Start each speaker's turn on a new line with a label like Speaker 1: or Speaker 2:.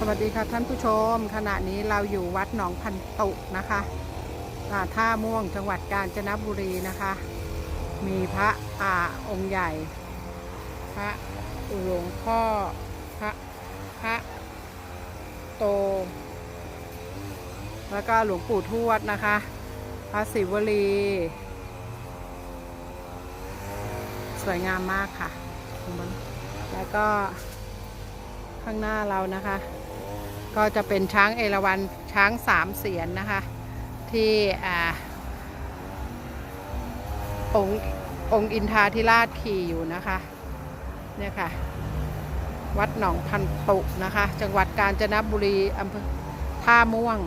Speaker 1: สวัสดีค่ะท่านผู้ชม ขณะนี้เราอยู่วัดหนองพันตุนะคะท่าม่วงจังหวัดกาญจนบุรีนะคะ มีพระอาองค์ใหญ่ พระหลวงพ่อพระพระโต แล้วก็หลวงปู่ทวดนะคะ พระศิวลี สวยงามมากค่ะ แล้วก็ ข้างหน้าเรานะคะ ก็จะเป็นช้างเอราวัณช้างสามเสียนนะคะ ที่อ่าองค์องค์อินทาธิราชขี่อยู่นะคะ เนี่ยค่ะ วัดหนองพันตุนะคะ จังหวัดกาญจนบุรีอำเภอท่าม่วง